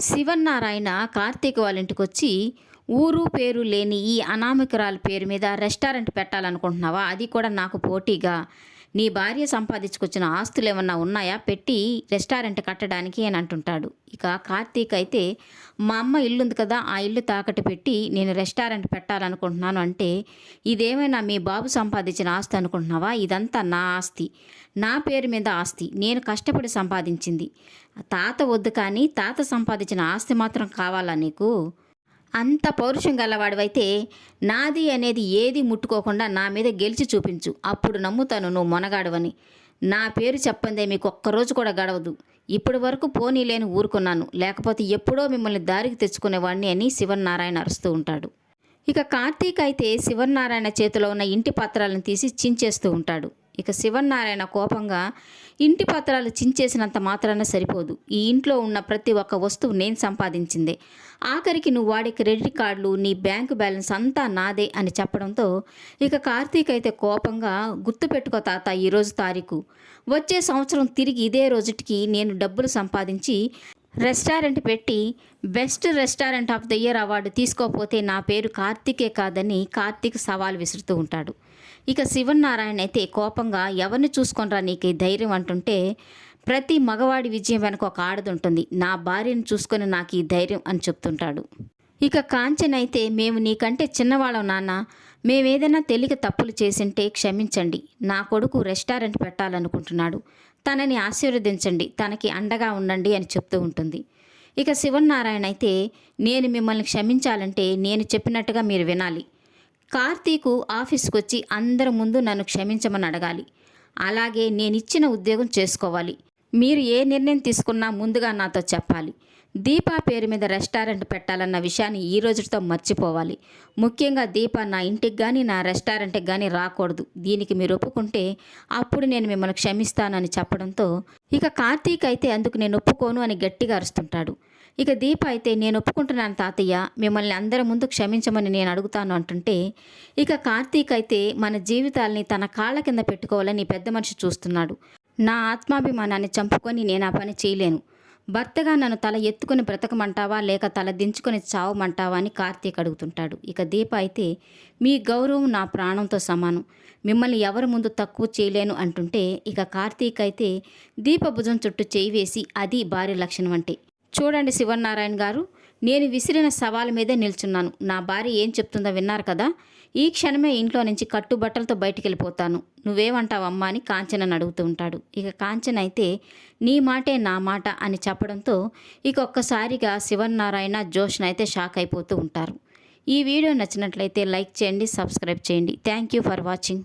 శివన్నారాయణ కార్తీక్ వాళ్ళ ఇంటికి వచ్చి ఊరు పేరు లేని ఈ అనామకురాల పేరు మీద రెస్టారెంట్ పెట్టాలనుకుంటున్నావా? అది కూడా నాకు పోటీగా. నీ భార్య సంపాదించుకొచ్చిన ఆస్తులు ఏమన్నా ఉన్నాయా? పెట్టి రెస్టారెంట్ కట్టడానికి అని అంటుంటాడు. ఇక కార్తీక్ అయితే మా అమ్మ ఇల్లు ఉంది కదా ఆ ఇల్లు తాకట్టు పెట్టి నేను రెస్టారెంట్ పెట్టాలనుకుంటున్నాను అంటే ఇదేమైనా మీ బాబు సంపాదించిన ఆస్తి అనుకుంటున్నావా? ఇదంతా నా ఆస్తి. నా పేరు మీద ఆస్తి. నేను కష్టపడి సంపాదించింది. తాత వద్దు కానీ తాత సంపాదించిన ఆస్తి మాత్రం కావాలా నీకు? అంత పౌరుషం గలవాడివైతే నాది అనేది ఏది ముట్టుకోకుండా నా మీద గెలిచి చూపించు. అప్పుడు నమ్ముతాను నువ్వు మొనగాడవని. నా పేరు చెప్పందే మీకు ఒక్కరోజు కూడా గడవదు. ఇప్పటి వరకు పోనీ లేని ఊరుకున్నాను. లేకపోతే ఎప్పుడో మిమ్మల్ని దారికి తెచ్చుకునేవాడిని అని శివనారాయణ అరుస్తూ ఉంటాడు. ఇక కార్తీక్ అయితే శివనారాయణ చేతిలో ఉన్న ఇంటి పత్రాలను తీసి చించేస్తూ ఉంటాడు. ఇక శివనారాయణ కోపంగా ఇంటి పత్రాలు చించేసినంత మాత్రాన సరిపోదు. ఈ ఇంట్లో ఉన్న ప్రతి ఒక్క వస్తువు నేను సంపాదించిందే. ఆఖరికి నువ్వు వాడే క్రెడిట్ కార్డులు నీ బ్యాంకు బ్యాలెన్స్ అంతా నాదే అని చెప్పడంతో ఇక కార్తీక్ అయితే కోపంగా గుర్తుపెట్టుకో తాత ఈరోజు తారీఖు. వచ్చే సంవత్సరం తిరిగి ఇదే రోజుటికి నేను డబ్బులు సంపాదించి రెస్టారెంట్ పెట్టి best restaurant of the year award తీసుకోకపోతే నా పేరు కార్తీకే కాదని కార్తీక్ సవాల్ విసురుతూ ఉంటాడు. ఇక శివనారాయణ అయితే కోపంగా ఎవరిని చూసుకొనరా నీకు ఈ ధైర్యం? అంటుంటే ప్రతి మగవాడి విజయం వెనక ఒక ఆడది ఉంటుంది. నా భార్యను చూసుకొని నాకు ఈ ధైర్యం అని చెప్తుంటాడు. ఇక కాంచన్ అయితే మేము నీకంటే చిన్నవాళ్ళం నాన్న. మేమేదైనా తెలియక తప్పులు చేసింటే క్షమించండి. నా కొడుకు రెస్టారెంట్ పెట్టాలనుకుంటున్నాడు. తనని ఆశీర్వదించండి. తనకి అండగా ఉండండి అని చెప్తూ ఉంటుంది. ఇక శివనారాయణ అయితే నేను మిమ్మల్ని క్షమించాలంటే నేను చెప్పినట్టుగా మీరు వినాలి. కార్తీకు ఆఫీస్కి వచ్చి అందరి ముందు నన్ను క్షమించమని అడగాలి. అలాగే నేను ఇచ్చిన ఉద్యోగం చేసుకోవాలి. మీరు ఏ నిర్ణయం తీసుకున్నా ముందుగా నాతో చెప్పాలి. దీపా పేరు మీద రెస్టారెంట్ పెట్టాలన్న విషయాన్ని ఈ రోజుతో మర్చిపోవాలి. ముఖ్యంగా దీప నా ఇంటికి కానీ నా రెస్టారెంట్కి కానీ రాకూడదు. దీనికి మీరు ఒప్పుకుంటే అప్పుడు నేను మిమ్మల్ని క్షమిస్తానని చెప్పడంతో ఇక కార్తీక్ అయితే అందుకు నేను ఒప్పుకోను అని గట్టిగా అరుస్తుంటాడు. ఇక దీప అయితే నేను ఒప్పుకుంటున్నాను తాతయ్య మిమ్మల్ని అందరి ముందు క్షమించమని నేను అడుగుతాను అంటుంటే ఇక కార్తీక్ అయితే మన జీవితాల్ని తన కాళ్ళ కింద పెట్టుకోవాలని పెద్ద మనిషి చూస్తున్నాడు. నా ఆత్మాభిమానాన్ని చంపుకొని నేను ఆ పని చేయలేను. భర్తగా నన్ను తల ఎత్తుకుని బ్రతకమంటావా లేక తల దించుకొని చావమంటావా అని కార్తీక్ అడుగుతుంటాడు. ఇక దీప అయితే మీ గౌరవం నా ప్రాణంతో సమానం. మిమ్మల్ని ఎవరి ముందు తక్కువ చేయలేను అంటుంటే ఇక కార్తీక్ అయితే దీప భుజం చుట్టూ చేయి వేసి అది భార్య లక్షణం అంటే చూడండి శివనారాయణ గారు నేను విసిరిన సవాల్ మీదే నిల్చున్నాను. నా భార్య ఏం చెప్తుందో విన్నారు కదా? ఈ క్షణమే ఇంట్లో నుంచి కట్టుబట్టలతో బయటికి వెళ్ళిపోతాను. నువ్వేమంటావమ్మా అని కాంచనని అడుగుతూ ఉంటాడు. ఇక కాంచన అయితే నీ మాటే నా మాట అని చెప్పడంతో ఇక ఒక్కసారిగా శివనారాయణ జోష్న అయితే షాక్ అయిపోతూ ఉంటారు. ఈ వీడియో నచ్చినట్లయితే లైక్ చేయండి సబ్స్క్రైబ్ చేయండి. Thank you for watching.